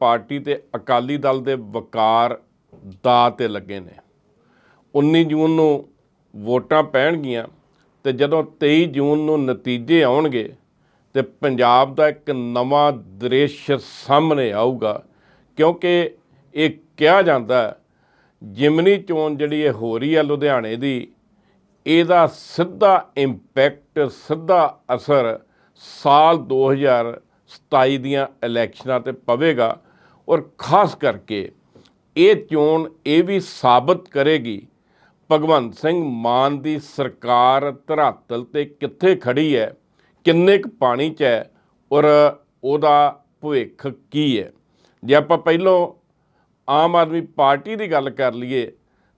Party ਤੇ ਅਕਾਲੀ ਦਲ ਦੇ ਵਕਾਰ ਦਾ ਤੇ ਲੱਗੇ ਨੇ। 19 ਜੂਨ ਨੂੰ ਵੋਟਾਂ ਪੈਣਗੀਆਂ ਤੇ ਜਦੋਂ 23 ਜੂਨ ਨੂੰ ਨਤੀਜੇ ਆਉਣਗੇ ਤੇ ਪੰਜਾਬ ਦਾ ਇੱਕ ਨਵਾਂ ਦ੍ਰਿਸ਼ ਸਾਹਮਣੇ ਆਊਗਾ, ਕਿਉਂਕਿ ਇਹ ਕਿਹਾ ਜਾਂਦਾ ਜਿਮਨੀ ਚੋਣ ਜਿਹੜੀ ਇਹ ਹੋ ਰਹੀ ਹੈ ਲੁਧਿਆਣੇ ਦੀ, ਇਹਦਾ ਸਿੱਧਾ ਇੰਪੈਕਟ ਸਿੱਧਾ ਅਸਰ ਸਾਲ 2027 ਦੀਆਂ ਇਲੈਕਸ਼ਨਾਂ ਤੇ ਪਵੇਗਾ। ਔਰ ਖਾਸ ਕਰਕੇ ਇਹ ਚੋਣ ਇਹ ਵੀ ਸਾਬਤ ਕਰੇਗੀ, ਭਗਵੰਤ ਸਿੰਘ ਮਾਨ ਦੀ ਸਰਕਾਰ ਧਰਾਤਲ ਤੇ ਕਿੱਥੇ ਖੜੀ ਹੈ, ਕਿੰਨੇ ਕੁ ਪਾਣੀ 'ਚ ਹੈ ਔਰ ਉਹਦਾ ਭਵਿੱਖ ਕੀ ਹੈ। ਜੇ ਆਪਾਂ ਪਹਿਲੋਂ ਆਮ ਆਦਮੀ ਪਾਰਟੀ ਦੀ ਗੱਲ ਕਰ ਲਈਏ,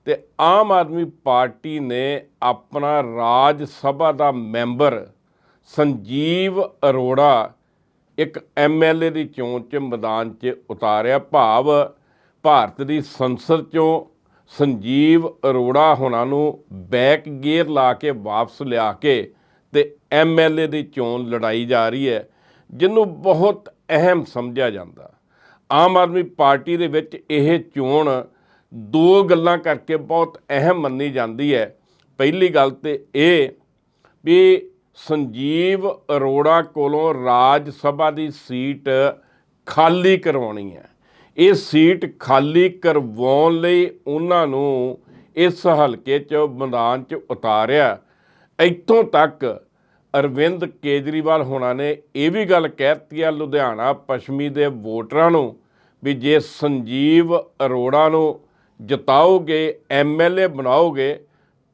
ਤੇ ਆਮ ਆਦਮੀ ਪਾਰਟੀ ਨੇ ਆਪਣਾ ਰਾਜ ਸਭਾ ਦਾ ਮੈਂਬਰ ਸੰਜੀਵ ਅਰੋੜਾ ਇੱਕ ਐਮਐਲਏ ਦੀ ਚੋਣ 'ਚ ਮੈਦਾਨ 'ਚ ਉਤਾਰਿਆ ਭਾਵ। ਭਾਰਤ ਦੀ ਸੰਸਦ 'ਚੋਂ ਸੰਜੀਵ ਅਰੋੜਾ ਹੋਣਾ ਨੂੰ ਬੈਕ ਗੇਅਰ ਲਾ ਕੇ ਵਾਪਸ ਲਿਆ ਕੇ ਤੇ ਐਮਐਲਏ ਦੀ ਚੋਣ ਲੜਾਈ ਜਾ ਰਹੀ ਹੈ, ਜਿਹਨੂੰ ਬਹੁਤ ਅਹਿਮ ਸਮਝਿਆ ਜਾਂਦਾ। ਆਮ ਆਦਮੀ ਪਾਰਟੀ ਦੇ ਵਿੱਚ ਇਹ ਚੋਣ ਦੋ ਗੱਲਾਂ ਕਰਕੇ ਬਹੁਤ ਅਹਿਮ ਮੰਨੀ ਜਾਂਦੀ ਹੈ। ਪਹਿਲੀ ਗੱਲ ਤੇ ਇਹ ਵੀ ਸੰਜੀਵ ਅਰੋੜਾ ਕੋਲੋਂ ਰਾਜ ਸਭਾ ਦੀ ਸੀਟ ਖਾਲੀ ਕਰਵਾਉਣੀ ਹੈ। ਇਹ ਸੀਟ ਖਾਲੀ ਕਰਵਾਉਣ ਲਈ ਉਹਨਾਂ ਨੂੰ ਇਸ ਹਲਕੇ 'ਚ ਮੈਦਾਨ 'ਚ ਉਤਾਰਿਆ। ਇੱਥੋਂ ਤੱਕ ਅਰਵਿੰਦ ਕੇਜਰੀਵਾਲ ਹੋਣਾ ਨੇ ਇਹ ਵੀ ਗੱਲ ਕਹਿਤੀ ਆ ਲੁਧਿਆਣਾ ਪੱਛਮੀ ਦੇ ਵੋਟਰਾਂ ਨੂੰ ਵੀ ਜੇ ਸੰਜੀਵ ਅਰੋੜਾ ਨੂੰ ਜਿਤਾਓਗੇ ਐਮਐਲਏ ਬਣਾਓਗੇ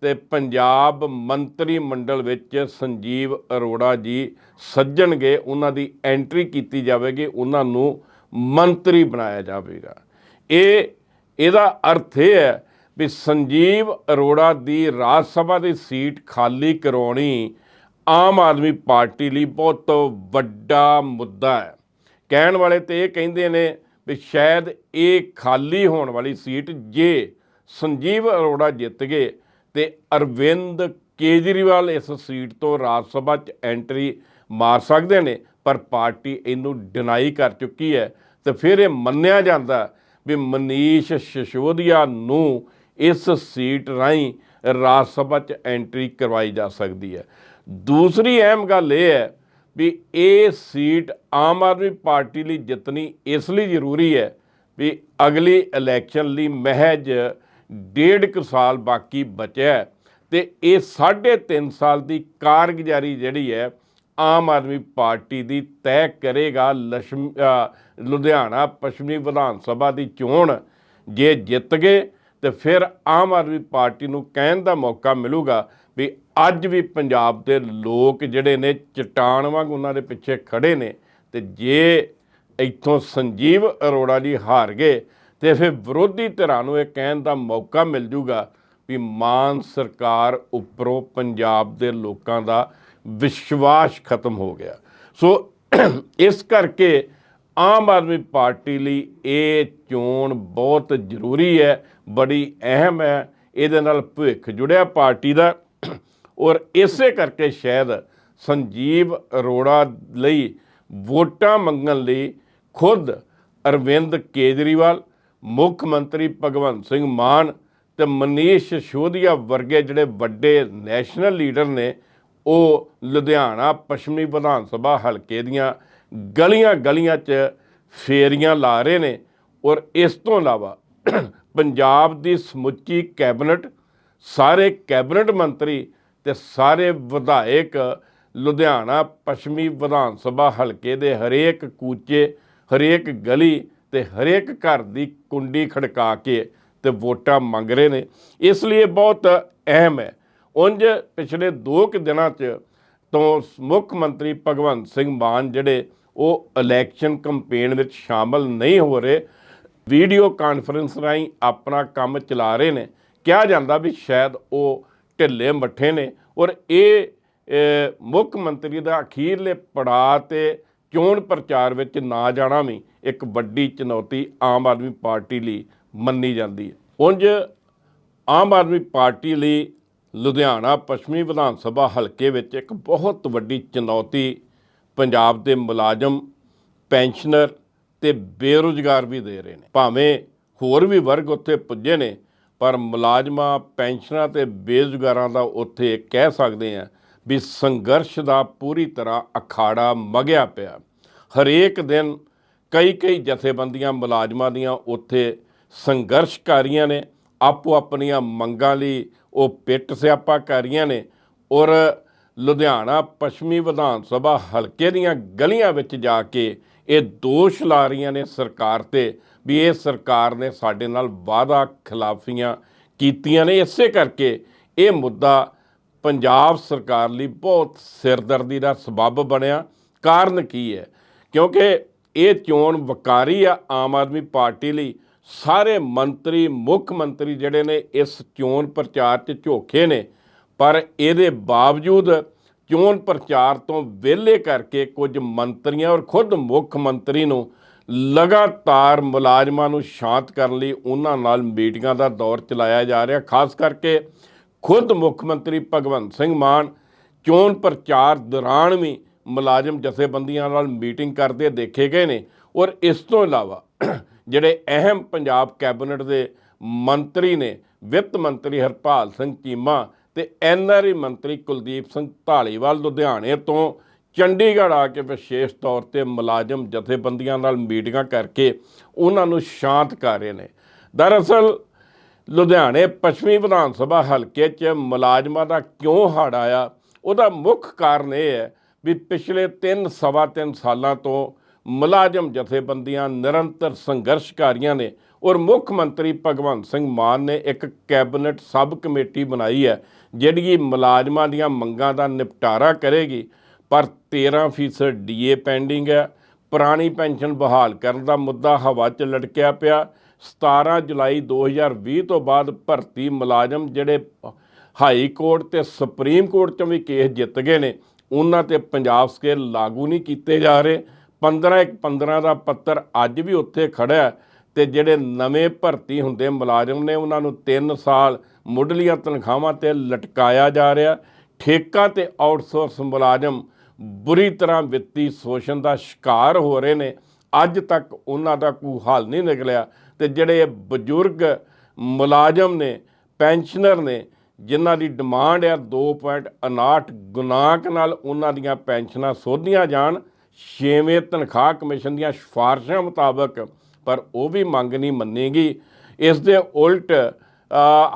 ਤੇ ਪੰਜਾਬ ਮੰਤਰੀ ਮੰਡਲ ਵਿੱਚ ਸੰਜੀਵ ਅਰੋੜਾ ਜੀ ਸੱਜਣਗੇ, ਉਹਨਾਂ ਦੀ ਐਂਟਰੀ ਕੀਤੀ ਜਾਵੇਗੀ, ਉਹਨਾਂ ਨੂੰ ਮੰਤਰੀ ਬਣਾਇਆ ਜਾਵੇਗਾ। ਇਹ, ਇਹਦਾ ਅਰਥ ਇਹ ਹੈ ਵੀ ਸੰਜੀਵ ਅਰੋੜਾ ਦੀ ਰਾਜ ਸਭਾ ਦੀ ਸੀਟ ਖਾਲੀ ਕਰਾਉਣੀ ਆਮ ਆਦਮੀ ਪਾਰਟੀ ਲਈ ਬਹੁਤ ਵੱਡਾ ਮੁੱਦਾ ਹੈ। ਕਹਿਣ ਵਾਲੇ ਤੇ ਇਹ ਕਹਿੰਦੇ ਨੇ ਵੀ ਸ਼ਾਇਦ ਇਹ ਖਾਲੀ ਹੋਣ ਵਾਲੀ ਸੀਟ ਜੇ ਸੰਜੀਵ ਅਰੋੜਾ ਜਿੱਤ ਗਏ ਤੇ ਅਰਵਿੰਦ ਕੇਜਰੀਵਾਲ ਇਸ ਸੀਟ ਤੋਂ ਰਾਜ ਸਭਾ 'ਚ ਐਂਟਰੀ ਮਾਰ ਸਕਦੇ ਨੇ, ਪਰ ਪਾਰਟੀ ਇਹਨੂੰ ਡਿਨਾਈ ਕਰ ਚੁੱਕੀ ਹੈ ਤੇ ਫਿਰ ਇਹ ਮੰਨਿਆ ਜਾਂਦਾ ਵੀ ਮਨੀਸ਼ ਸਿਸੋਦੀਆ ਨੂੰ ਇਸ ਸੀਟ ਰਾਹੀਂ ਰਾਜ ਸਭਾ 'ਚ ਐਂਟਰੀ ਕਰਵਾਈ ਜਾ ਸਕਦੀ ਹੈ। ਦੂਸਰੀ ਅਹਿਮ ਗੱਲ ਇਹ ਹੈ ਵੀ ਇਹ ਸੀਟ ਆਮ ਆਦਮੀ ਪਾਰਟੀ ਲਈ ਜਿੱਤਣੀ ਇਸ ਲਈ ਜ਼ਰੂਰੀ ਹੈ ਵੀ ਅਗਲੀ ਇਲੈਕਸ਼ਨ ਲਈ ਮਹਿਜ ਡੇਢ ਕੁ ਸਾਲ ਬਾਕੀ ਬਚਿਆ ਹੈ ਤੇ ਇਹ 3.5 ਸਾਲ ਦੀ ਕਾਰਗੁਜ਼ਾਰੀ ਜਿਹੜੀ ਹੈ ਆਮ ਆਦਮੀ ਪਾਰਟੀ ਦੀ ਤੈਅ ਕਰੇਗਾ ਲక్ష్ਮ ਲੁਧਿਆਣਾ ਪੱਛਮੀ ਵਿਧਾਨ ਸਭਾ ਦੀ ਚੋਣ। ਜੇ ਜਿੱਤ ਗਏ ਤੇ ਫਿਰ ਆਮ ਆਦਮੀ ਪਾਰਟੀ ਨੂੰ ਕਹਿਣ ਦਾ ਮੌਕਾ ਮਿਲੂਗਾ ਵੀ ਅੱਜ ਵੀ ਪੰਜਾਬ ਦੇ ਲੋਕ ਜਿਹੜੇ ਨੇ ਚਟਾਨ ਵਾਂਗ ਉਹਨਾਂ ਦੇ ਪਿੱਛੇ ਖੜੇ ਨੇ ਤੇ ਜੇ ਇੱਥੋਂ ਸੰਜੀਵ ਅਰੋੜਾ ਜੀ ਹਾਰ ਗਏ ਤੇ ਫਿਰ ਵਿਰੋਧੀ ਧਿਰਾਂ ਨੂੰ ਇਹ ਕਹਿਣ ਦਾ ਮੌਕਾ ਮਿਲ ਜੂਗਾ ਵੀ ਮਾਨ ਸਰਕਾਰ ਉੱਪਰੋਂ ਪੰਜਾਬ ਦੇ ਲੋਕਾਂ ਦਾ ਵਿਸ਼ਵਾਸ ਖਤਮ ਹੋ ਗਿਆ। ਸੋ ਇਸ ਕਰਕੇ ਆਮ ਆਦਮੀ ਪਾਰਟੀ ਲਈ ਇਹ ਚੋਣ ਬਹੁਤ ਜ਼ਰੂਰੀ ਹੈ, ਬੜੀ ਅਹਿਮ ਹੈ, ਇਹਦੇ ਨਾਲ ਭਵਿੱਖ ਜੁੜਿਆ ਪਾਰਟੀ ਦਾ। ਔਰ ਇਸੇ ਕਰਕੇ ਸ਼ਾਇਦ ਸੰਜੀਵ ਅਰੋੜਾ ਲਈ ਵੋਟਾਂ ਮੰਗਣ ਲਈ ਖੁਦ ਅਰਵਿੰਦ ਕੇਜਰੀਵਾਲ ਮੁੱਖ ਮੰਤਰੀ ਭਗਵੰਤ ਸਿੰਘ ਮਾਨ ਤੇ ਮਨੀਸ਼ ਸੋਧੀਆ ਵਰਗੇ ਜਿਹੜੇ ਵੱਡੇ ਨੈਸ਼ਨਲ ਲੀਡਰ ਨੇ, ਉਹ ਲੁਧਿਆਣਾ ਪੱਛਮੀ ਵਿਧਾਨ ਸਭਾ ਹਲਕੇ ਦੀਆਂ ਗਲੀਆਂ ਗਲੀਆਂ 'ਚ ਫੇਰੀਆਂ ਲਾ ਰਹੇ ਨੇ ਔਰ ਇਸ ਤੋਂ ਇਲਾਵਾ ਪੰਜਾਬ ਦੀ ਸਮੁੱਚੀ ਕੈਬਨਿਟ, ਸਾਰੇ ਕੈਬਨਿਟ ਮੰਤਰੀ ਤੇ ਸਾਰੇ ਵਿਧਾਇਕ ਲੁਧਿਆਣਾ ਪੱਛਮੀ ਵਿਧਾਨ ਸਭਾ ਹਲਕੇ ਦੇ ਹਰੇਕ ਕੂਚੇ, ਹਰੇਕ ਗਲੀ ਤੇ ਹਰੇਕ ਘਰ ਦੀ ਕੁੰਡੀ ਖੜਕਾ ਕੇ ਤੇ ਵੋਟਾਂ ਮੰਗ ਰਹੇ ਨੇ। ਇਸ ਲਈ ਬਹੁਤ ਅਹਿਮ ਹੈ। ਉਂਝ ਪਿਛਲੇ 2 ਕੁ ਦਿਨਾਂ 'ਚ ਤੋਂ ਮੁੱਖ ਮੰਤਰੀ ਭਗਵੰਤ ਸਿੰਘ ਮਾਨ ਜਿਹੜੇ ਉਹ ਇਲੈਕਸ਼ਨ ਕੈਂਪੇਨ ਵਿੱਚ ਸ਼ਾਮਲ ਨਹੀਂ ਹੋ ਰਹੇ ਵੀਡੀਓ ਕਾਨਫਰੰਸ ਰਾਹੀਂ ਆਪਣਾ ਕੰਮ ਚਲਾ ਰਹੇ ਨੇ। ਕਿਹਾ ਜਾਂਦਾ ਵੀ ਸ਼ਾਇਦ ਉਹ ਢਿੱਲੇ ਮੱਠੇ ਨੇ ਔਰ ਇਹ ਮੁੱਖ ਮੰਤਰੀ ਦਾ ਅਖੀਰਲੇ ਪੜਾਅ ਤੇ ਚੋਣ ਪ੍ਰਚਾਰ ਵਿੱਚ ਨਾ ਜਾਣਾ ਵੀ ਇੱਕ ਵੱਡੀ ਚੁਣੌਤੀ ਆਮ ਆਦਮੀ ਪਾਰਟੀ ਲਈ ਮੰਨੀ ਜਾਂਦੀ ਹੈ। ਉਂਝ ਆਮ ਆਦਮੀ ਪਾਰਟੀ ਲਈ ਲੁਧਿਆਣਾ ਪੱਛਮੀ ਵਿਧਾਨ ਸਭਾ ਹਲਕੇ ਵਿੱਚ ਇੱਕ ਬਹੁਤ ਵੱਡੀ ਚੁਣੌਤੀ ਪੰਜਾਬ ਦੇ ਮੁਲਾਜ਼ਮ, ਪੈਨਸ਼ਨਰ ਤੇ ਬੇਰੁਜ਼ਗਾਰ ਵੀ ਦੇ ਰਹੇ ਨੇ। ਭਾਵੇਂ ਹੋਰ ਵੀ ਵਰਗ ਉੱਥੇ ਪੁੱਜੇ ਨੇ, ਪਰ ਮੁਲਾਜ਼ਮਾਂ ਪੈਨਸ਼ਨਾਂ ਤੇ ਬੇਰੁਜ਼ਗਾਰਾਂ ਦਾ ਉੱਥੇ ਕਹਿ ਸਕਦੇ ਆ ਵੀ ਸੰਘਰਸ਼ ਦਾ ਪੂਰੀ ਤਰ੍ਹਾਂ ਅਖਾੜਾ ਮਗਿਆ ਪਿਆ। ਹਰੇਕ ਦਿਨ ਕਈ ਕਈ ਜਥੇਬੰਦੀਆਂ, ਮੁਲਾਜ਼ਮਾਂ ਦੀਆਂ ਉੱਥੇ ਸੰਘਰਸ਼ ਕਰ ਰਹੀਆਂ ਨੇ ਆਪੋ ਆਪਣੀਆਂ ਮੰਗਾਂ ਲਈ ਉਹ ਪਿੱਟ ਸਿਆਪਾ ਕਰ ਰਹੀਆਂ ਨੇ ਔਰ ਲੁਧਿਆਣਾ ਪੱਛਮੀ ਵਿਧਾਨ ਸਭਾ ਹਲਕੇ ਦੀਆਂ ਗਲੀਆਂ ਵਿੱਚ ਜਾ ਕੇ ਇਹ ਦੋਸ਼ ਲਾ ਰਹੀਆਂ ਨੇ ਸਰਕਾਰ ਤੇ ਵੀ ਇਹ ਸਰਕਾਰ ਨੇ ਸਾਡੇ ਨਾਲ ਵਾਅਦਾ ਖਿਲਾਫੀਆਂ ਕੀਤੀਆਂ ਨੇ। ਇਸੇ ਕਰਕੇ ਇਹ ਮੁੱਦਾ ਪੰਜਾਬ ਸਰਕਾਰ ਲਈ ਬਹੁਤ ਸਿਰਦਰਦੀ ਦਾ ਸਬਬ ਬਣਿਆ। ਕਾਰਨ ਕੀ ਹੈ? ਕਿਉਂਕਿ ਇਹ ਚੋਣ ਵਕਾਰੀ ਆ, ਆਮ ਆਦਮੀ ਪਾਰਟੀ ਲਈ। ਸਾਰੇ ਮੰਤਰੀ, ਮੁੱਖ ਮੰਤਰੀ ਜਿਹੜੇ ਨੇ ਇਸ ਚੋਣ ਪ੍ਰਚਾਰ 'ਚ ਝੋਖੇ ਨੇ। ਪਰ ਇਹਦੇ ਬਾਵਜੂਦ ਚੋਣ ਪ੍ਰਚਾਰ ਤੋਂ ਵਿਹਲੇ ਕਰਕੇ ਕੁਝ ਮੰਤਰੀਆਂ ਔਰ ਖੁਦ ਮੁੱਖ ਮੰਤਰੀ ਨੂੰ ਲਗਾਤਾਰ ਮੁਲਾਜ਼ਮਾਂ ਨੂੰ ਸ਼ਾਂਤ ਕਰਨ ਲਈ ਉਹਨਾਂ ਨਾਲ ਮੀਟਿੰਗਾਂ ਦਾ ਦੌਰ ਚਲਾਇਆ ਜਾ ਰਿਹਾ। ਖਾਸ ਕਰਕੇ ਖੁਦ ਮੁੱਖ ਮੰਤਰੀ ਭਗਵੰਤ ਸਿੰਘ ਮਾਨ ਚੋਣ ਪ੍ਰਚਾਰ ਦੌਰਾਨ ਵੀ ਮੁਲਾਜ਼ਮ ਜਥੇਬੰਦੀਆਂ ਨਾਲ ਮੀਟਿੰਗ ਕਰਦੇ ਦੇਖੇ ਗਏ ਨੇ ਔਰ ਇਸ ਤੋਂ ਇਲਾਵਾ ਜਿਹੜੇ ਅਹਿਮ ਪੰਜਾਬ ਕੈਬਨਿਟ ਦੇ ਮੰਤਰੀ ਨੇ, ਵਿੱਤ ਮੰਤਰੀ ਹਰਪਾਲ ਸਿੰਘ ਚੀਮਾ ਤੇ ਐਨਆਰਈ ਮੰਤਰੀ ਕੁਲਦੀਪ ਸਿੰਘ ਢਾਲੀਵਾਲ ਲੁਧਿਆਣੇ ਤੋਂ ਚੰਡੀਗੜ੍ਹ ਆ ਕੇ ਵਿਸ਼ੇਸ਼ ਤੌਰ ਤੇ ਮੁਲਾਜ਼ਮ ਜਥੇਬੰਦੀਆਂ ਨਾਲ ਮੀਟਿੰਗਾਂ ਕਰਕੇ ਉਹਨਾਂ ਨੂੰ ਸ਼ਾਂਤ ਕਰ ਰਹੇ ਨੇ। ਦਰਅਸਲ, ਲੁਧਿਆਣੇ ਪੱਛਮੀ ਵਿਧਾਨ ਸਭਾ ਹਲਕੇ 'ਚ ਮੁਲਾਜ਼ਮਾਂ ਦਾ ਕਿਉਂ ਹੜ ਆਇਆ? ਉਹਦਾ ਮੁੱਖ ਕਾਰਨ ਇਹ ਹੈ ਵੀ ਪਿਛਲੇ 3 ਸਵਾ 3 ਸਾਲਾਂ ਤੋਂ ਮੁਲਾਜ਼ਮ ਜਥੇਬੰਦੀਆਂ ਨਿਰੰਤਰ ਸੰਘਰਸ਼ਕਾਰੀਆਂ ਨੇ ਔਰ ਮੁੱਖ ਮੰਤਰੀ ਭਗਵੰਤ ਸਿੰਘ ਮਾਨ ਨੇ ਇੱਕ ਕੈਬਨਿਟ ਸਬ ਕਮੇਟੀ ਬਣਾਈ ਹੈ, ਜਿਹੜੀ ਮੁਲਾਜ਼ਮਾਂ ਦੀਆਂ ਮੰਗਾਂ ਦਾ ਨਿਪਟਾਰਾ ਕਰੇਗੀ। ਪਰ 13% ਡੀਏ ਪੈਂਡਿੰਗ ਹੈ। ਪੁਰਾਣੀ ਪੈਨਸ਼ਨ ਬਹਾਲ ਕਰਨ ਦਾ ਮੁੱਦਾ ਹਵਾ 'ਚ ਲਟਕਿਆ ਪਿਆ। 17 ਜੁਲਾਈ 2020 ਤੋਂ ਬਾਅਦ ਭਰਤੀ ਮੁਲਾਜ਼ਮ ਜਿਹੜੇ ਹਾਈ ਕੋਰਟ ਤੇ ਸੁਪਰੀਮ ਕੋਰਟ 'ਚੋਂ ਵੀ ਕੇਸ ਜਿੱਤ ਗਏ ਨੇ। ਉਹਨਾਂ ਤੇ ਪੰਜਾਬ ਸਕੇਲ ਲਾਗੂ ਨਹੀਂ ਕੀਤੇ ਜਾ ਰਹੇ। 15 ਇੱਕ 15 ਦਾ ਪੱਤਰ ਅੱਜ ਵੀ ਉੱਥੇ ਖੜਾ ਹੈ ਤੇ ਜਿਹੜੇ ਨਵੇਂ ਭਰਤੀ ਹੁੰਦੇ ਮੁਲਾਜ਼ਮ ਨੇ, ਉਹਨਾਂ ਨੂੰ 3 ਸਾਲ ਮੁੱਢਲੀਆਂ ਤਨਖਾਹਾਂ ਤੇ ਲਟਕਾਇਆ ਜਾ ਰਿਹਾ। ਠੇਕਾ ਤੇ ਆਊਟਸੋਰਸ ਮੁਲਾਜ਼ਮ ਬੁਰੀ ਤਰ੍ਹਾਂ ਵਿੱਤੀ ਸ਼ੋਸ਼ਣ ਦਾ ਸ਼ਿਕਾਰ ਹੋ ਰਹੇ ਨੇ। ਅੱਜ ਤੱਕ ਉਹਨਾਂ ਦਾ ਕੋਈ ਹੱਲ ਨਹੀਂ ਨਿਕਲਿਆ ਤੇ ਜਿਹੜੇ ਬਜ਼ੁਰਗ ਮੁਲਾਜ਼ਮ ਨੇ, ਪੈਨਸ਼ਨਰ ਨੇ ਜਿਨ੍ਹਾਂ ਦੀ ਡਿਮਾਂਡ ਹੈ 2.59 ਗੁਨਾਕ ਨਾਲ ਉਹਨਾਂ ਦੀਆਂ ਪੈਨਸ਼ਨਾਂ ਸੋਧੀਆਂ ਜਾਣ, ਛੇਵੇਂ ਤਨਖਾਹ ਕਮਿਸ਼ਨ ਦੀਆਂ ਸਿਫਾਰਸ਼ਾਂ ਮੁਤਾਬਕ, ਪਰ ਉਹ ਵੀ ਮੰਗ ਨਹੀਂ ਮੰਨੇਗੀ। ਇਸ ਦੇ ਉਲਟ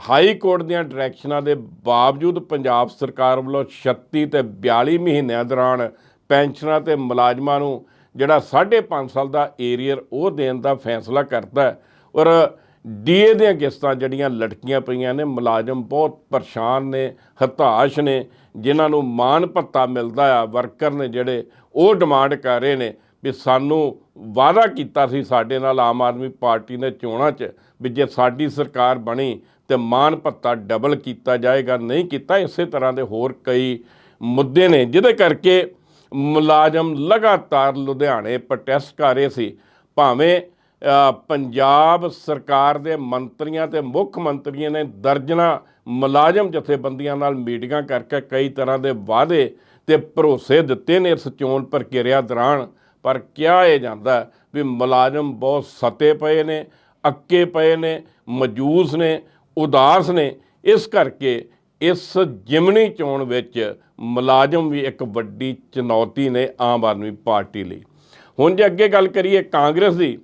ਹਾਈ ਕੋਰਟ ਦੀਆਂ ਡਾਇਰੈਕਸ਼ਨਾਂ ਦੇ ਬਾਵਜੂਦ ਪੰਜਾਬ ਸਰਕਾਰ ਵੱਲੋਂ 36 ਤੇ 42 ਮਹੀਨਿਆਂ ਦੌਰਾਨ ਪੈਨਸ਼ਨਾਂ ਤੇ ਮੁਲਾਜ਼ਮਾਂ ਨੂੰ ਜਿਹੜਾ 5.5 ਸਾਲ ਦਾ ਏਰੀਅਰ ਉਹ ਦੇਣ ਦਾ ਫੈਸਲਾ ਕਰਤਾ ਔਰ ਡੀਏ ਦੀਆਂ ਕਿਸ਼ਤਾਂ ਜਿਹੜੀਆਂ ਲਟਕੀਆਂ ਪਈਆਂ ਨੇ, ਮੁਲਾਜ਼ਮ ਬਹੁਤ ਪਰੇਸ਼ਾਨ ਨੇ, ਹਤਾਸ਼ ਨੇ, ਜਿਨ੍ਹਾਂ ਨੂੰ ਮਾਨ ਭੱਤਾ ਮਿਲਦਾ ਆ, ਵਰਕਰ ਨੇ ਜਿਹੜੇ ਉਹ ਡਿਮਾਂਡ ਕਰ ਰਹੇ ਨੇ ਵੀ ਸਾਨੂੰ ਵਾਅਦਾ ਕੀਤਾ ਸੀ ਸਾਡੇ ਨਾਲ ਆਮ ਆਦਮੀ ਪਾਰਟੀ ਨੇ ਚੋਣਾਂ 'ਚ ਵੀ ਜੇ ਸਾਡੀ ਸਰਕਾਰ ਬਣੀ ਤੇ ਮਾਨ ਭੱਤਾ ਡਬਲ ਕੀਤਾ ਜਾਏਗਾ, ਨਹੀਂ ਕੀਤਾ, ਇਸੇ ਤਰ੍ਹਾਂ ਦੇ ਹੋਰ ਕਈ ਮੁੱਦੇ ਨੇ, ਜਿਹਦੇ ਕਰਕੇ ਮੁਲਾਜ਼ਮ ਲਗਾਤਾਰ ਲੁਧਿਆਣੇ ਪ੍ਰੋਟੈਸਟ ਕਰ ਰਹੇ ਸੀ। ਭਾਵੇਂ ਪੰਜਾਬ ਸਰਕਾਰ ਦੇ ਮੰਤਰੀਆਂ ਤੇ ਮੁੱਖ ਮੰਤਰੀਆਂ ਨੇ ਦਰਜਨਾ ਮੁਲਾਜ਼ਮ ਜਥੇਬੰਦੀਆਂ ਨਾਲ ਮੀਟਿੰਗਾਂ ਕਰਕੇ ਕਈ ਤਰ੍ਹਾਂ ਦੇ ਵਾਅਦੇ ਤੇ ਭਰੋਸੇ ਦਿੱਤੇ ਨੇ ਇਸ ਚੋਣ ਪ੍ਰਕਿਰਿਆ ਦੌਰਾਨ। ਪਰ ਕਿਹਾ ਇਹ ਜਾਂਦਾ ਵੀ ਮੁਲਾਜ਼ਮ ਬਹੁਤ ਸਤੇ ਪਏ ਨੇ, ਅੱਕੇ ਪਏ ਨੇ, ਮਜੂਸ ਨੇ, ਉਦਾਸ ਨੇ। ਇਸ ਕਰਕੇ ਇਸ ਜਿਮਨੀ ਚੋਣ ਵਿੱਚ ਮੁਲਾਜ਼ਮ ਵੀ ਇੱਕ ਵੱਡੀ ਚੁਣੌਤੀ ਨੇ ਆਮ ਆਦਮੀ ਪਾਰਟੀ ਲਈ। ਹੁਣ ਜੇ ਅੱਗੇ ਗੱਲ ਕਰੀਏ ਕਾਂਗਰਸ ਦੀ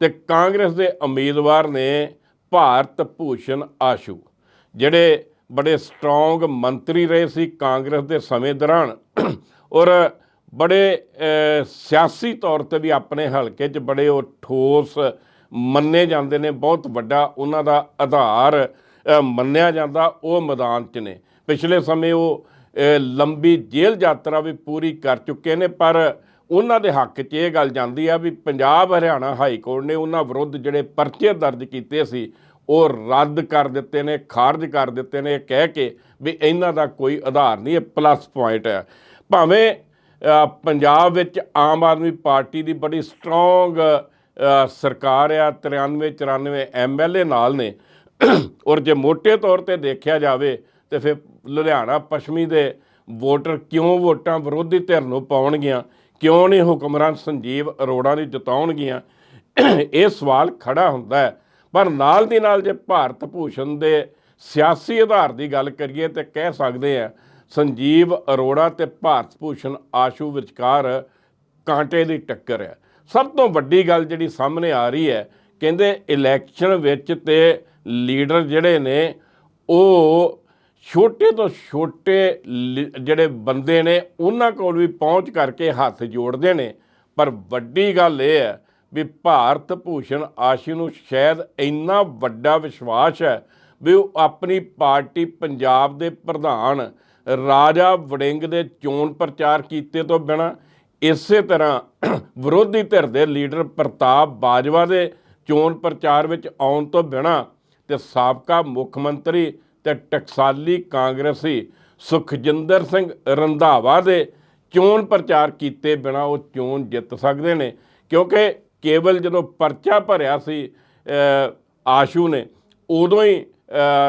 ਤੇ ਕਾਂਗਰਸ ਦੇ ਉਮੀਦਵਾਰ ਨੇ ਭਾਰਤ ਭੂਸ਼ਣ ਆਸ਼ੂ, ਜਿਹੜੇ ਬੜੇ ਸਟਰੋਂਗ ਮੰਤਰੀ ਰਹੇ ਸੀ ਕਾਂਗਰਸ ਦੇ ਸਮੇਂ ਦੌਰਾਨ ਔਰ ਬੜੇ ਸਿਆਸੀ ਤੌਰ ਤੇ ਵੀ ਆਪਣੇ ਹਲਕੇ 'ਚ ਬੜੇ ਉਹ ਠੋਸ ਮੰਨੇ ਜਾਂਦੇ ਨੇ, ਬਹੁਤ ਵੱਡਾ ਉਹਨਾਂ ਦਾ ਆਧਾਰ ਮੰਨਿਆ ਜਾਂਦਾ ਉਹ ਮੈਦਾਨ 'ਚ ਨੇ। ਪਿਛਲੇ ਸਮੇਂ ਉਹ ਲੰਬੀ ਜੇਲ੍ਹ ਯਾਤਰਾ ਵੀ ਪੂਰੀ ਕਰ ਚੁੱਕੇ ਨੇ, ਪਰ ਉਹਨਾਂ ਦੇ ਹੱਕ 'ਚ ਇਹ ਗੱਲ ਜਾਂਦੀ ਆ ਵੀ ਪੰਜਾਬ, ਹਰਿਆਣਾ ਹਾਈ ਕੋਰਟ ਨੇ ਉਹਨਾਂ ਵਿਰੁੱਧ ਜਿਹੜੇ ਪਰਚੇ ਦਰਜ ਕੀਤੇ ਸੀ, ਉਹ ਰੱਦ ਕਰ ਦਿੱਤੇ ਨੇ, ਖਾਰਜ ਕਰ ਦਿੱਤੇ ਨੇ ਕਹਿ ਕੇ ਵੀ ਇਹਨਾਂ ਦਾ ਕੋਈ ਆਧਾਰ ਨਹੀਂ, ਇਹ ਪਲੱਸ ਪੁਆਇੰਟ ਹੈ। ਭਾਵੇਂ ਪੰਜਾਬ ਵਿੱਚ ਆਮ ਆਦਮੀ ਪਾਰਟੀ ਦੀ ਬੜੀ ਸਟਰੋਂਗ ਸਰਕਾਰ ਆ 93 94 ਐਮਐਲਏ ਨਾਲ ਨੇ, ਔਰ ਜੇ ਮੋٹے ਤੌਰ ਤੇ ਦੇਖਿਆ ਜਾਵੇ ਤੇ ਫਿਰ ਲੁਧਿਆਣਾ, ਪੱਛਮੀ ਦੇ ਵੋਟਰ ਕਿਉਂ ਵੋਟਾਂ ਵਿਰੋਧੀ ਧਿਰ ਨੂੰ ਪਾਉਣਗੀਆਂ ਕਿਉਂ ਨਹੀਂ ਹੁਕਮਰਾਨ ਸੰਜੀਵ ਅਰੋੜਾ ਨੂੰ ਜਿਤਾਉਣਗੀਆਂ? ਇਹ ਸਵਾਲ ਖੜਾ ਹੁੰਦਾ ਹੈ। ਪਰ ਨਾਲ ਦੀ ਨਾਲ ਜੇ ਭਾਰਤ ਭੂਸ਼ਣ ਦੇ ਸਿਆਸੀ ਆਧਾਰ ਦੀ ਗੱਲ ਕਰੀਏ ਤੇ ਕਹਿ ਸਕਦੇ ਆ ਸੰਜੀਵ ਅਰੋੜਾ ਤੇ ਭਾਰਤ ਭੂਸ਼ਣ ਆਸ਼ੂ ਵਿਚਕਾਰ ਕਾਂਟੇ ਦੀ ਟੱਕਰ ਹੈ। ਸਭ ਤੋਂ ਵੱਡੀ ਗੱਲ ਜਿਹੜੀ ਸਾਹਮਣੇ ਆ ਰਹੀ ਹੈ, ਕਹਿੰਦੇ ਇਲੈਕਸ਼ਨ ਵਿੱਚ ਤੇ ਲੀਡਰ ਜਿਹੜੇ ਨੇ, ਉਹ ਛੋਟੇ ਤੋਂ ਛੋਟੇ ਲੀ- ਜਿਹੜੇ ਬੰਦੇ ਨੇ, ਉਹਨਾਂ ਕੋਲ ਵੀ ਪਹੁੰਚ ਕਰਕੇ ਹੱਥ ਜੋੜਦੇ ਨੇ। ਪਰ ਵੱਡੀ ਗੱਲ ਇਹ ਹੈ ਵੀ ਭਾਰਤ ਭੂਸ਼ਣ ਆਸ਼ੂ ਨੂੰ ਸ਼ਾਇਦ ਇੰਨਾ ਵੱਡਾ ਵਿਸ਼ਵਾਸ ਹੈ ਵੀ ਉਹ ਆਪਣੀ ਪਾਰਟੀ ਪੰਜਾਬ ਦੇ ਪ੍ਰਧਾਨ ਰਾਜਾ ਵੜਿੰਗ ਦੇ ਚੋਣ ਪ੍ਰਚਾਰ ਕੀਤੇ ਤੋਂ ਬਿਨਾ ਇਸੇ ਤਰ੍ਹਾਂ ਵਿਰੋਧੀ ਧਿਰ ਦੇ ਲੀਡਰ ਪ੍ਰਤਾਪ ਬਾਜਵਾ ਦੇ ਚੋਣ ਪ੍ਰਚਾਰ ਵਿੱਚ ਆਉਣ ਤੋਂ ਬਿਨਾ ਤੇ ਸਾਬਕਾ ਮੁੱਖ ਮੰਤਰੀ ਤੇ ਟਕਸਾਲੀ ਕਾਂਗਰਸੀ ਸੁਖਜਿੰਦਰ ਸਿੰਘ ਰੰਧਾਵਾ ਦੇ ਚੋਣ ਪ੍ਰਚਾਰ ਕੀਤੇ ਬਿਨਾ ਉਹ ਚੋਣ ਜਿੱਤ ਸਕਦੇ ਨੇ, ਕਿਉਂਕਿ ਕੇਵਲ ਜਦੋਂ ਪਰਚਾ ਭਰਿਆ ਸੀ ਆਸ਼ੂ ਨੇ, ਉਦੋਂ ਹੀ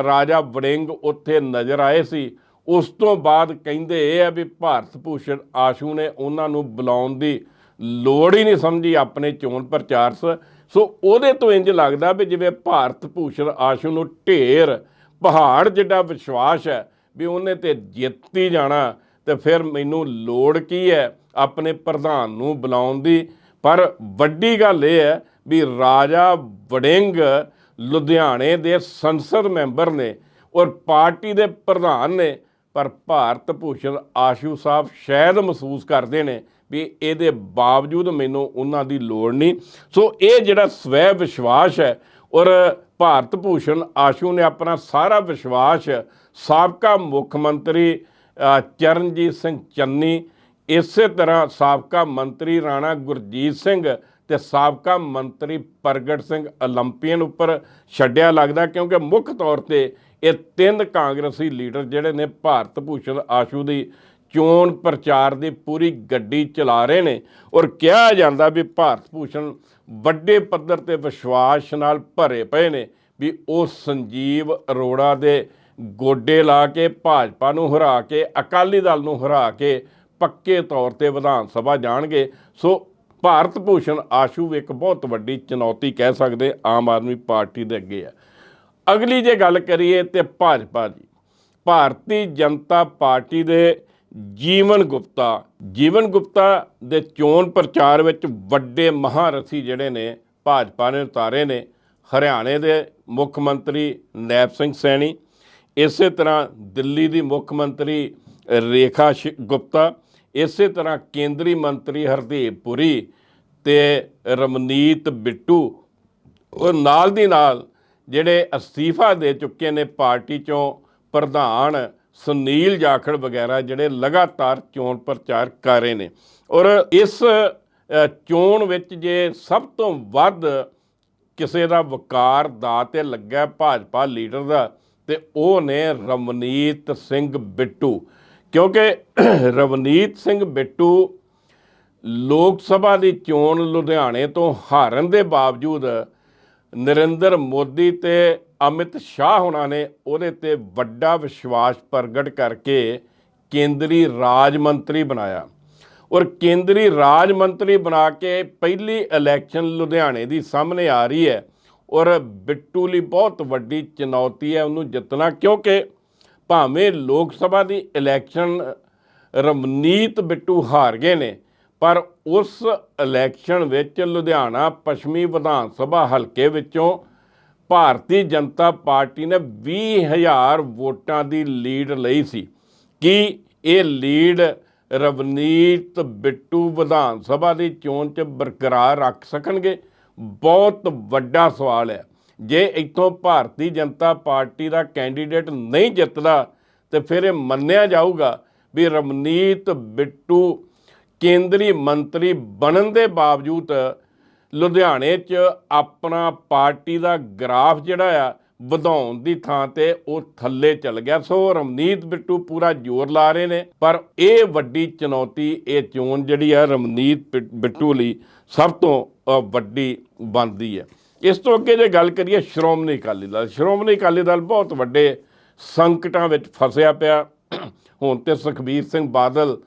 ਰਾਜਾ ਵੜਿੰਗ ਉੱਥੇ ਨਜ਼ਰ ਆਏ ਸੀ। ਉਸ ਤੋਂ ਬਾਅਦ ਕਹਿੰਦੇ ਇਹ ਆ ਵੀ ਭਾਰਤ ਭੂਸ਼ਣ ਆਸ਼ੂ ਨੇ ਉਹਨਾਂ ਨੂੰ ਬੁਲਾਉਣ ਦੀ ਲੋੜ ਹੀ ਨਹੀਂ ਸਮਝੀ ਆਪਣੇ ਚੋਣ ਪ੍ਰਚਾਰ 'ਚ। ਸੋ ਉਹਦੇ ਤੋਂ ਇੰਜ ਲੱਗਦਾ ਵੀ ਜਿਵੇਂ ਭਾਰਤ ਭੂਸ਼ਣ ਆਸ਼ੂ ਨੂੰ ਢੇਰ ਪਹਾੜ ਜਿੱਡਾ ਵਿਸ਼ਵਾਸ ਹੈ ਵੀ ਉਹਨੇ ਤੇ ਜਿੱਤੀ ਜਾਣਾ ਤੇ ਫਿਰ ਮੈਨੂੰ ਲੋੜ ਕੀ ਹੈ ਆਪਣੇ ਪ੍ਰਧਾਨ ਨੂੰ ਬੁਲਾਉਣ ਦੀ? ਪਰ ਵੱਡੀ ਗੱਲ ਇਹ ਹੈ ਵੀ ਰਾਜਾ ਵੜਿੰਗ ਲੁਧਿਆਣੇ ਦੇ ਸੰਸਦ ਮੈਂਬਰ ਨੇ ਔਰ ਪਾਰਟੀ ਦੇ ਪ੍ਰਧਾਨ ਨੇ, ਪਰ ਭਾਰਤ ਭੂਸ਼ਣ ਆਸ਼ੂ ਸਾਹਿਬ ਸ਼ਾਇਦ ਮਹਿਸੂਸ ਕਰਦੇ ਨੇ ਵੀ ਇਹਦੇ ਬਾਵਜੂਦ ਮੈਨੂੰ ਉਹਨਾਂ ਦੀ ਲੋੜ ਨਹੀਂ। ਸੋ ਇਹ ਜਿਹੜਾ ਸਵੈ ਵਿਸ਼ਵਾਸ ਹੈ ਔਰ ਭਾਰਤ ਭੂਸ਼ਣ ਆਸ਼ੂ ਨੇ ਆਪਣਾ ਸਾਰਾ ਵਿਸ਼ਵਾਸ ਸਾਬਕਾ ਮੁੱਖ ਮੰਤਰੀ ਚਰਨਜੀਤ ਸਿੰਘ ਚੰਨੀ, ਇਸੇ ਤਰ੍ਹਾਂ ਸਾਬਕਾ ਮੰਤਰੀ ਰਾਣਾ ਗੁਰਜੀਤ ਸਿੰਘ ਤੇ ਸਾਬਕਾ ਮੰਤਰੀ ਪ੍ਰਗਟ ਸਿੰਘ 올림픽ਨ ਉੱਪਰ ਛੱਡਿਆ ਲੱਗਦਾ ਕਿਉਂਕਿ ਮੁੱਖ ਤੌਰ ਤੇ ਇਹ ਤਿੰਨ ਕਾਂਗਰਸੀ ਲੀਡਰ ਜਿਹੜੇ ਨੇ ਭਾਰਤ ਭੂਸ਼ਣ ਆਸ਼ੂ ਦੀ ਚੋਣ ਪ੍ਰਚਾਰ ਦੀ ਪੂਰੀ ਗੱਡੀ ਚਲਾ ਰਹੇ ਨੇ ਔਰ ਕਿਹਾ ਜਾਂਦਾ ਵੀ ਭਾਰਤ ਭੂਸ਼ਣ ਵੱਡੇ ਪੱਧਰ ਤੇ ਵਿਸ਼ਵਾਸ ਨਾਲ ਭਰੇ ਪਏ ਨੇ ਵੀ ਉਹ ਸੰਜੀਵ ਅਰੋੜਾ ਦੇ ਗੋਡੇ ਲਾ ਕੇ ਭਾਜਪਾ ਨੂੰ ਹਰਾ ਕੇ, ਅਕਾਲੀ ਦਲ ਨੂੰ ਹਰਾ ਕੇ ਪੱਕੇ ਤੌਰ ਤੇ ਵਿਧਾਨ ਸਭਾ ਜਾਣਗੇ। ਸੋ ਭਾਰਤ ਭੂਸ਼ਣ ਆਸ਼ੂ ਇੱਕ ਬਹੁਤ ਵੱਡੀ ਚੁਣੌਤੀ ਕਹਿ ਸਕਦੇ ਆਮ ਆਦਮੀ ਪਾਰਟੀ ਦੇ ਅੱਗੇ ਆ ਅਗਲੀ ਜੇ ਗੱਲ ਕਰੀਏ ਤੇ ਭਾਜਪਾ ਦੀ, ਭਾਰਤੀ ਜਨਤਾ ਪਾਰਟੀ ਦੇ ਜੀਵਨ ਗੁਪਤਾ ਜੀਵਨ ਗੁਪਤਾ ਦੇ ਚੋਣ ਪ੍ਰਚਾਰ ਵਿੱਚ ਵੱਡੇ ਮਹਾਰਥੀ ਜਿਹੜੇ ਨੇ, ਭਾਜਪਾ ਨੇ ਉਤਾਰੇ ਨੇ, ਹਰਿਆਣੇ ਦੇ ਮੁੱਖ ਮੰਤਰੀ ਨੈਬ ਸਿੰਘ ਸੈਣੀ, ਇਸੇ ਤਰ੍ਹਾਂ ਦਿੱਲੀ ਦੀ ਮੁੱਖ ਮੰਤਰੀ ਰੇਖਾ ਸ਼ਿ- ਗੁਪਤਾ, ਇਸੇ ਤਰ੍ਹਾਂ ਕੇਂਦਰੀ ਮੰਤਰੀ ਹਰਦੀਪ ਪੁਰੀ ਤੇ ਰਮਨੀਤ ਬਿੱਟੂ, ਉਹ ਨਾਲ ਦੀ ਨਾਲ ਜਿਹੜੇ ਅਸਤੀਫਾ ਦੇ ਚੁੱਕੇ ਨੇ ਪਾਰਟੀ ਚੋਂ ਪ੍ਰਧਾਨ ਸੁਨੀਲ ਜਾਖੜ ਵਗੈਰਾ ਜਿਹੜੇ ਲਗਾਤਾਰ ਚੋਣ ਪ੍ਰਚਾਰ ਕਰ ਰਹੇ ਨੇ। ਔਰ ਇਸ ਚੋਣ ਵਿੱਚ ਜੇ ਸਭ ਤੋਂ ਵੱਧ ਕਿਸੇ ਦਾ ਵਕਾਰ ਦਾ ਤੇ ਲੱਗਾ ਭਾਜਪਾ ਲੀਡਰ ਦਾ, ਤੇ ਉਹ ਨੇ ਰਵਨੀਤ ਸਿੰਘ ਬਿੱਟੂ। ਕਿਉਂਕਿ ਰਵਨੀਤ ਸਿੰਘ ਬਿੱਟੂ ਲੋਕ ਸਭਾ ਦੀ ਚੋਣ ਲੁਧਿਆਣੇ ਤੋਂ ਹਾਰਨ ਦੇ ਬਾਵਜੂਦ ਨਰਿੰਦਰ ਮੋਦੀ ਤੇ ਅਮਿਤ ਸ਼ਾਹ ਹੋਣਾ ਨੇ ਉਹਦੇ ਤੇ ਵੱਡਾ ਵਿਸ਼ਵਾਸ ਪ੍ਰਗਟ ਕਰਕੇ ਕੇਂਦਰੀ ਰਾਜ ਮੰਤਰੀ ਬਣਾਇਆ। ਔਰ ਕੇਂਦਰੀ ਰਾਜ ਮੰਤਰੀ ਬਣਾ ਕੇ ਪਹਿਲੀ ਇਲੈਕਸ਼ਨ ਲੁਧਿਆਣੇ ਦੀ ਸਾਹਮਣੇ ਆ ਰਹੀ ਹੈ। ਔਰ ਬਿੱਟੂ ਲਈ ਬਹੁਤ ਵੱਡੀ ਚੁਣੌਤੀ ਹੈ ਉਹਨੂੰ ਜਿੱਤਣਾ, ਕਿਉਂਕਿ ਭਾਵੇਂ ਲੋਕ ਸਭਾ ਦੀ ਇਲੈਕਸ਼ਨ ਰਮਨੀਤ ਬਿੱਟੂ ਹਾਰ ਗਏ ਨੇ, ਪਰ ਉਸ ਇਲੈਕਸ਼ਨ ਵਿੱਚ ਲੁਧਿਆਣਾ ਪੱਛਮੀ ਵਿਧਾਨ ਸਭਾ ਹਲਕੇ ਵਿੱਚੋਂ ਭਾਰਤੀ ਜਨਤਾ ਪਾਰਟੀ ਨੇ 20000 ਵੋਟਾਂ ਦੀ ਲੀਡ ਲਈ ਸੀ। ਕੀ ਇਹ ਲੀਡ ਰਵਨੀਤ ਬਿੱਟੂ ਵਿਧਾਨ ਸਭਾ ਦੀ ਚੋਣ 'ਚ ਬਰਕਰਾਰ ਰੱਖ ਸਕਣਗੇ? ਬਹੁਤ ਵੱਡਾ ਸਵਾਲ ਹੈ। ਜੇ ਇੱਥੋਂ ਭਾਰਤੀ ਜਨਤਾ ਪਾਰਟੀ ਦਾ ਕੈਂਡੀਡੇਟ ਨਹੀਂ ਜਿੱਤਦਾ, ਤੇ ਫਿਰ ਇਹ ਮੰਨਿਆ ਜਾਊਗਾ ਵੀ ਰਵਨੀਤ ਬਿੱਟੂ ਕੇਂਦਰੀ ਮੰਤਰੀ ਬਣਨ ਦੇ ਬਾਵਜੂਦ ਲੁਧਿਆਣੇ 'ਚ ਆਪਣਾ ਪਾਰਟੀ ਦਾ ਗ੍ਰਾਫ ਜਿਹੜਾ ਆ, ਵਧਾਉਣ ਦੀ ਥਾਂ ਤੇ ਉਹ ਥੱਲੇ ਚਲ ਗਿਆ। ਸੋ ਰਮਨੀਤ ਬਿੱਟੂ ਪੂਰਾ ਜ਼ੋਰ ਲਾ ਰਹੇ ਨੇ, ਪਰ ਇਹ ਵੱਡੀ ਚੁਣੌਤੀ, ਇਹ ਚੋਣ ਜਿਹੜੀ ਆ ਰਮਨੀਤ ਬਿ- ਬਿੱਟੂ ਲਈ ਸਭ ਤੋਂ ਵੱਡੀ ਬਣਦੀ ਹੈ। ਇਸ ਤੋਂ ਅੱਗੇ ਜੇ ਗੱਲ ਕਰੀਏ ਸ਼੍ਰੋਮਣੀ ਅਕਾਲੀ ਦਲ, ਸ਼੍ਰੋਮਣੀ ਅਕਾਲੀ ਦਲ ਬਹੁਤ ਵੱਡੇ ਸੰਕਟਾਂ ਵਿੱਚ ਫਸਿਆ ਪਿਆ। ਹੁਣ ਤੇ ਸੁਖਬੀਰ ਸਿੰਘ ਬਾਦਲ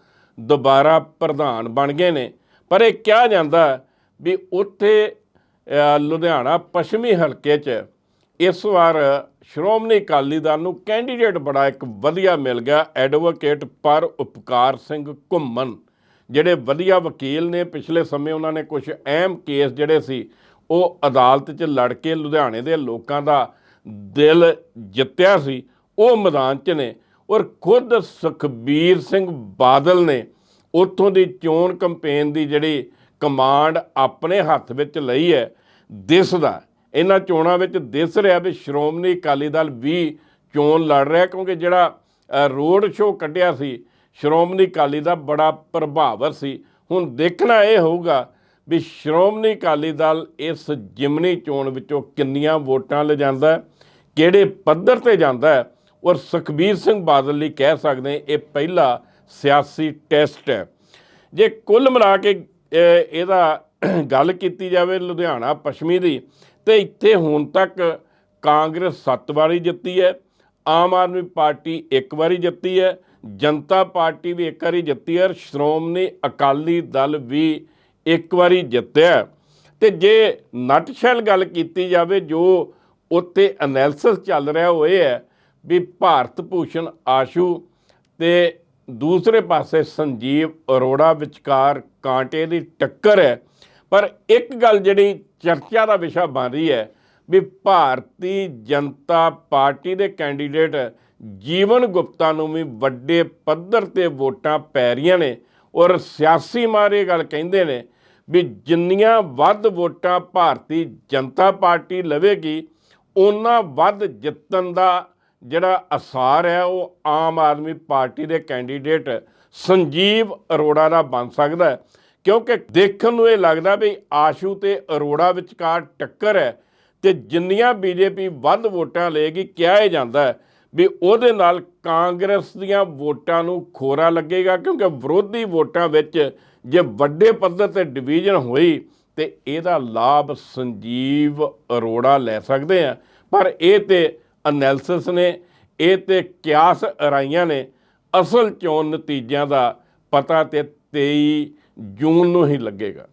ਦੁਬਾਰਾ ਪ੍ਰਧਾਨ ਬਣ ਗਏ ਨੇ, ਪਰ ਇਹ ਕਿਹਾ ਜਾਂਦਾ ਵੀ ਉੱਥੇ ਲੁਧਿਆਣਾ ਪੱਛਮੀ ਹਲਕੇ 'ਚ ਇਸ ਵਾਰ ਸ਼੍ਰੋਮਣੀ ਅਕਾਲੀ ਦਲ ਨੂੰ ਕੈਂਡੀਡੇਟ ਬੜਾ ਇੱਕ ਵਧੀਆ ਮਿਲ ਗਿਆ ਐਡਵੋਕੇਟ ਪਰ ਉਪਕਾਰ ਸਿੰਘ ਘੁੰਮਣ, ਜਿਹੜੇ ਵਧੀਆ ਵਕੀਲ ਨੇ। ਪਿਛਲੇ ਸਮੇਂ ਉਹਨਾਂ ਨੇ ਕੁਝ ਅਹਿਮ ਕੇਸ ਜਿਹੜੇ ਸੀ, ਉਹ ਅਦਾਲਤ 'ਚ ਲੜ ਕੇ ਲੁਧਿਆਣੇ ਦੇ ਲੋਕਾਂ ਦਾ ਦਿਲ ਜਿੱਤਿਆ ਸੀ। ਉਹ ਮੈਦਾਨ 'ਚ ਨੇ ਔਰ ਖੁਦ ਸੁਖਬੀਰ ਸਿੰਘ ਬਾਦਲ ਨੇ ਉੱਥੋਂ ਦੀ ਚੋਣ ਕੈਂਪੇਨ ਦੀ ਜਿਹੜੀ ਕਮਾਂਡ ਆਪਣੇ ਹੱਥ ਵਿੱਚ ਲਈ ਹੈ, ਦਿਸਦਾ ਇਹਨਾਂ ਚੋਣਾਂ ਵਿੱਚ ਦਿਸ ਰਿਹਾ ਵੀ ਸ਼੍ਰੋਮਣੀ ਅਕਾਲੀ ਦਲ ਵੀ ਚੋਣ ਲੜ ਰਿਹਾ ਕਿਉਂਕਿ ਜਿਹੜਾ ਰੋਡ ਸ਼ੋਅ ਕੱਢਿਆ ਸੀ, ਸ਼੍ਰੋਮਣੀ ਅਕਾਲੀ ਦਾ ਬੜਾ ਪ੍ਰਭਾਵਰ ਸੀ। ਹੁਣ ਦੇਖਣਾ ਇਹ ਹੋਊਗਾ ਵੀ ਸ਼੍ਰੋਮਣੀ ਅਕਾਲੀ ਦਲ ਇਸ ਜਿਮਨੀ ਚੋਣ ਵਿੱਚੋਂ ਕਿੰਨੀਆਂ ਵੋਟਾਂ ਲਿਜਾਂਦਾ ਕਿਹੜੇ ਪੱਧਰ ਤੇ ਜਾਂਦਾ ਹੈ, ਔਰ ਸੁਖਬੀਰ ਸਿੰਘ ਬਾਦਲ ਲਈ ਕਹਿ ਸਕਦੇ ਇਹ ਪਹਿਲਾ ਸਿਆਸੀ ਟੈਸਟ ਹੈ। ਜੇ ਕੁੱਲ ਮਿਲਾ ਕੇ ਇਹਦਾ ਗੱਲ ਕੀਤੀ ਜਾਵੇ ਲੁਧਿਆਣਾ ਪੱਛਮੀ ਦੀ, ਤੇ ਇੱਥੇ ਹੁਣ ਤੱਕ ਕਾਂਗਰਸ 7 ਵਾਰੀ ਜਿੱਤੀ ਹੈ, ਆਮ ਆਦਮੀ ਪਾਰਟੀ ਇੱਕ ਵਾਰੀ ਜਿੱਤੀ ਹੈ, ਜਨਤਾ ਪਾਰਟੀ ਵੀ ਇੱਕ ਵਾਰੀ ਜਿੱਤੀ ਹੈ, ਔਰ ਸ਼੍ਰੋਮਣੀ ਅਕਾਲੀ ਦਲ ਵੀ ਇੱਕ ਵਾਰੀ ਜਿੱਤਿਆ ਹੈ। ਤੇ ਜੇ ਨਟਸ਼ੈਲ ਗੱਲ ਕੀਤੀ ਜਾਵੇ, ਜੋ ਉੱਤੇ ਐਨਾਲਿਸਿਸ ਚੱਲ ਰਿਹਾ ਉਹ ਇਹ ਹੈ ਵੀ ਭਾਰਤ ਭੂਸ਼ਣ ਆਸ਼ੂ ਤੇ ਦੂਸਰੇ ਪਾਸੇ ਸੰਜੀਵ ਅਰੋੜਾ ਵਿਚਕਾਰ ਕਾਂਟੇ ਦੀ ਟੱਕਰ ਹੈ। ਪਰ ਇੱਕ ਗੱਲ ਜਿਹੜੀ ਚਰਚਾ ਦਾ ਵਿਸ਼ਾ ਬਣ ਰਹੀ ਹੈ ਵੀ ਭਾਰਤੀ ਜਨਤਾ ਪਾਰਟੀ ਦੇ ਕੈਂਡੀਡੇਟ ਜੀਵਨ ਗੁਪਤਾ ਨੂੰ ਵੀ ਵੱਡੇ ਪੱਧਰ ਤੇ ਵੋਟਾਂ ਪੈ ਰਹੀਆਂ ਨੇ ਔਰ ਸਿਆਸੀ ਮਾਰੇ ਗੱਲ ਕਹਿੰਦੇ ਨੇ ਵੀ ਜਿੰਨੀਆਂ ਵੱਧ ਵੋਟਾਂ ਭਾਰਤੀ ਜਨਤਾ ਪਾਰਟੀ ਲਵੇਗੀ ਉਹਨਾਂ ਵੱਧ ਜਿੱਤਣ ਦਾ ਜਿਹੜਾ ਅਸਾਰ ਹੈ, ਉਹ ਆਮ ਆਦਮੀ ਪਾਰਟੀ ਦੇ ਕੈਂਡੀਡੇਟ ਸੰਜੀਵ ਅਰੋੜਾ ਦਾ ਬਣ ਸਕਦਾ ਹੈ। ਕਿਉਂਕਿ ਦੇਖਣ ਨੂੰ ਇਹ ਲੱਗਦਾ ਵੀ ਆਸ਼ੂ ਤੇ ਅਰੋੜਾ ਵਿਚਕਾਰ ਟੱਕਰ ਹੈ ਤੇ ਜਿੰਨੀਆਂ ਬੀਜੇਪੀ ਵੱਧ ਵੋਟਾਂ ਲਏਗੀ ਕਿਹਾ ਇਹ ਜਾਂਦਾ ਹੈ ਵੀ ਉਹਦੇ ਨਾਲ ਕਾਂਗਰਸ ਦੀਆਂ ਵੋਟਾਂ ਨੂੰ ਖੋਰਾ ਲੱਗੇਗਾ, ਕਿਉਂਕਿ ਵਿਰੋਧੀ ਵੋਟਾਂ ਵਿੱਚ ਜੇ ਵੱਡੇ ਪੱਧਰ ਤੇ ਡਿਵੀਜ਼ਨ ਹੋਈ ਤੇ ਇਹਦਾ ਲਾਭ ਸੰਜੀਵ ਅਰੋੜਾ ਲੈ ਸਕਦੇ ਆ। ਪਰ ਇਹ ਤੇ ਐਨਾਲਿਸਿਸ ਨੇ, ਇਹ ਤੇ ਕਿਆਸ ਅਰਾਈਆਂ ਨੇ। ਅਸਲ ਚੋਣ ਨਤੀਜਿਆਂ ਦਾ ਪਤਾ ਤੇ 23 ਜੂਨ ਨੂੰ ਹੀ ਲੱਗੇਗਾ।